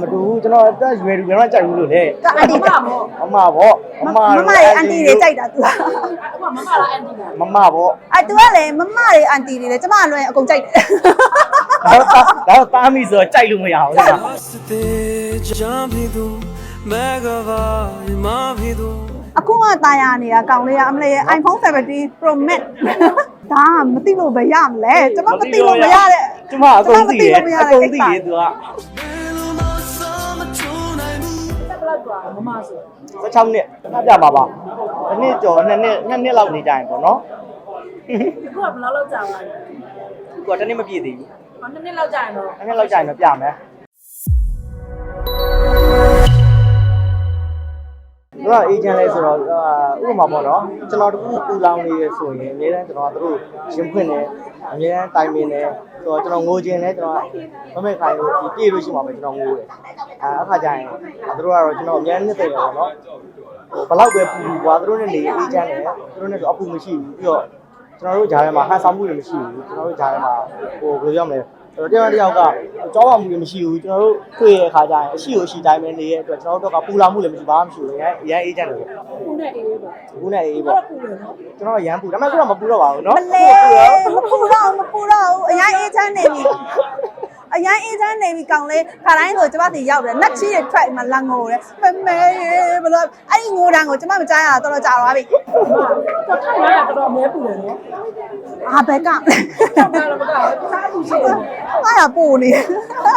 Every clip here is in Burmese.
မတူဘူးကျွန်တော်တက်ရွယ်လူကတော့ကြိုက်ဘူးလို့လေကအန်တီမပေါ့မမပေါ့မမမမရဲ့အန်တီတွေကြိုက်တာ तू မမလားအန်တီလားမမပေါ့အဲ तू ကလည်းမမတွေအန်တီတွေလည်းကျမအလွယ်အကုန်ကြိုက်တယ်ဒါတော့ဒါတော့တားမိဆိုတော့ကြိုက်လို့မရဘူးလေ वास्ते जहाँ भी दूँ मैं गवाह माँ भी दूँ အခုကတာယာနေတာကောင်လေးကအမလေးရဲ့ iPhone 17 Pro Max ဒါကမသိလို့ပဲရမလဲကျမမသိလို့မရတဲ့ ကျွန်မအကုန်သိတယ်အကုန်သိတယ် तू က मेरे မမဆို16နှစ်ပြပြပါပါတစ်နှစ်ကျော်နှစ်နှစ်နှစ်နှစ်လောက်နေကြရင်ပေါ့နော်အခုကဘယ်လောက်လောက်ကြာပါလဲသူကတစ်နှစ်မပြည့်သေးဘူးဟောနှစ်နှစ်လောက်ကြာရင်တော့တစ်နှစ်လောက်ကြာရင်တော့ပြမယ် သူကအေဂျင့်လဲဆိုတော့ဥပမာပေါ့နော်ကျွန်တော်တခုပူလောင်နေရဆိုရင်အများတန်းကျွန်တော်တို့ရင်ဖွင့်တယ်အများတန်းတိုင်ပင်တယ်ဆိုတော့ကျွန်တော်ငိုခြင်းလဲကျွန်တော်မမေ့ခိုင်းလို့ဒီပြည့်လို့ရှိမှာပဲကျွန်တော်ငိုတယ်အဲအခါကျရင်သူတို့ကတော့ကျွန်တော်အများနှစ်သိတယ်ပေါ့နော်ဟိုဘလောက်ပဲပူပူကွာသူတို့နဲ့နေအေဂျင့်တယ်သူတို့နဲ့ဆိုအပူမရှိဘူးပြီးတော့ကျွန်တော်တို့ဂျာထဲမှာဟန်ဆောင်မှုတွေမရှိဘူးကျွန်တော်တို့ဂျာထဲမှာဟိုဘယ်လိုပြောမလဲကျွန် တော်တယောက်တစ်ယောက်ကကြောက်ပါမှုတွေမရှိဘူးကျွန်တော်တို့တွေ့ရတဲ့အခါကျရင်အရှိကိုအရှိတိုင်းပဲနေရတဲ့အတွက်ကျွန်တော်တို့ကပူလောင်မှုလည်းမရှိဘာမှမရှိဘူးရန်ရန်အေဂျင့်တယ်ပေါ့ ခုနဲ့အေးပေါ့ ဘူးနဲ့အေး တော့ ပေါ့ ပူတယ်နော် ကျွန်တော်ရမ်းပူဒါပေမဲ့ခုတော့မပူတော့ပါဘူးเนาะ မလဲမပူတော့မပူတော့ဘူးအရင်အေးချမ်းနေပြီ အရင်အေးချမ်းနေပြီကောင်လေးခါတိုင်းဆိုကျမစီရောက်တယ်နက်ချီတွေ track မှာလငိုတယ်မမဲဘလို့အဲ့ဒီငိုတန်းကိုကျမမကြားရတာတော်တော်ကြာသွားပြီတော့ထိုင်ရတာတော်တော်အမဲပူတယ်နော်အာဘက်ကတော့ကတော့မကဘူးစားပူရှိတယ်အားရပို့နေ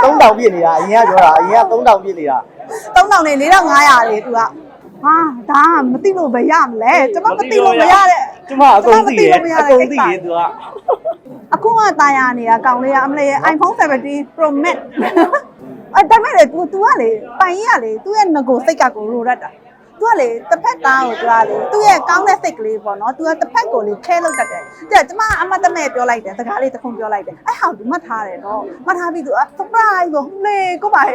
3000ပြည့်နေတာအရင်ကပြောတာအရင်က3000ပြည့်နေတာ3000နဲ့4500လေသူကဟာဒါကမသိလို့ပဲရမလဲကျမမသိလို့မရတဲ့ကျမအကုန်သိတယ်ကျမမသိလို့မရအတဲ့ကုန်သိတယ်သူက အခုကတာယာနေတာကောင်လေးကအမလေးရဲ့ iPhone 17 Pro Max အဲ့ဒါမဲ့လေ तू तू ကလေပိုင်ကြီးကလေ तू ရဲ့ငကိုစိတ်ကကိုရိုရတာ तू ကလေတစ်ဖက်သားကို तू ကလေ तू ရဲ့ကောင်းတဲ့စိတ်ကလေးပေါ့နော် तू ကတစ်ဖက်ကိုလေခဲလို့တတ်တယ်တဲ့ကျမအမတ်တမဲ့ပြောလိုက်တယ်စကားလေးတစ်ခုပြောလိုက်တယ်အဲ့ဟောက် तू မှတ်ထားတယ်နော်မှတ်ထားပြီး तू အ surprise ကိုလေကိုပါလေ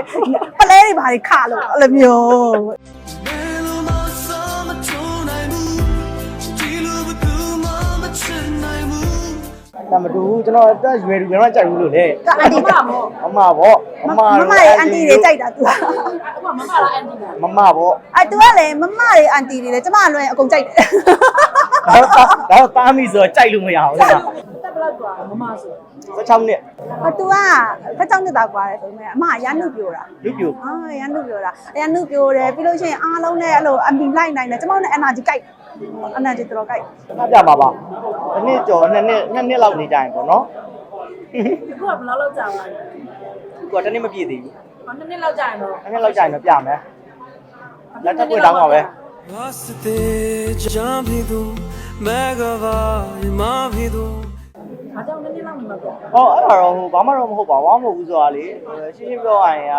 ပလဲတွေပါလေခါလို့အဲ့လိုမျိုး ဒါမတူဘူးကျွန်တော်တက်ရွယ်တူကျွန်တော်ကြိုက်ဘူးလို့လေကအန်တီမပေါ့မပေါ့မမပေါ့မမမမတွေအန်တီတွေကြိုက်တာ तू အခုမမလားအန်တီလားမမပေါ့အဲ့ तू ကလေမမတွေအန်တီတွေလည်းကျမအလွယ်အကုန်ကြိုက်တယ်ဒါတော့ဒါတော့တားမိဆိုတော့ကြိုက်လို့မရဘူးလေတက်ဘ လောက်กว่าမမဆို 16နှစ် ။အတူကဖက်ချောင်းနှစ်သားကွာတယ်ဆိုပေမဲ့အမကရန်နုပြိုတာ လူပြူ ။အာရန်နုပြိုတာ။ရန်နုပြိုတယ်ပြီးလို့ရှိရင်အားလုံးနဲ့အဲ့လိုအမီလိုက်နိုင်တယ်ကျမတို့နဲ့ energy ကြိုက်။ energy တော်တော်ကြိုက် ပြပြပါပါတစ်နှစ်ကျော်နှစ်နှစ်နှစ်နှစ်လောက်နေကြရင်ပေါ့နော် အခုကဘယ်လောက်လောက်ကြာပါလဲ သူကတစ်နှစ်မပြည့်သေးဘူး ဟောနှစ်နှစ်လောက်ကြာရင်တော့ တစ်နှစ်လောက်ကြာရင်တော့ပြမယ်လက်ထပ်ပွင့်တောင်းပါပဲ वास्ते जान भी दूं मैं गवाह मां भी दूं ဘာကြောင့်နှစ်နှစ်လောက်နေမှာပေါ့ဟောအဲ့ဒါတော့ဟိုဘာမှတော့မဟုတ်ပါဘူးဘာမှမဟုတ်ဘူးဆိုတာလေဟိုရှင်းရှင်းပြောရရင်က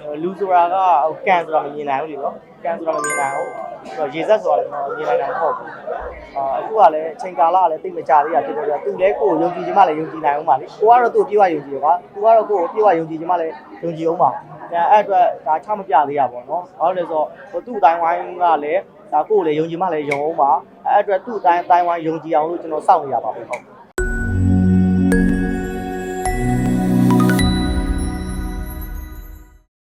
ဟိုလူဆိုတာကဟိုကန်ဆိုတာမမြင်နိုင်ဘူးလေနော်ကန်ဆိုတာမမြင်နိုင်ဘူးဟိုရေဆက်ဆိုတာလည်းကျွန်တော်မြင်နိုင်တာမဟုတ်ဘူးအာအခုကလည်းချိန်ကာလကလည်းတိတ်မကြသေးတာဖြစ်တော့သူလည်းကိုယ်ယုံကြည်ခြင်းမလည်းယုံကြည်နိုင်အောင်ပါလေကိုကတော့သူ့ပြေဝယုံကြည်ရပါသူကတော့ကိုယ်ကိုပြေဝယုံကြည်ခြင်းမလည်းယုံကြည်အောင်ပါအဲအဲ့အတွက်ဒါချမပြသေးရပါတော့ဘာလို့လဲဆိုတော့ဟိုသူ့အတိုင်းဝိုင်းကလည်းဒါကိုယ်လည်းယုံကြည်မှလည်းယုံအောင်ပါအဲ့အတွက်သူ့အတိုင်းအတိုင်းဝိုင်းယုံကြည်အောင်လို့ကျွန်တော်စောင့်နေရပါပဲဟုတ်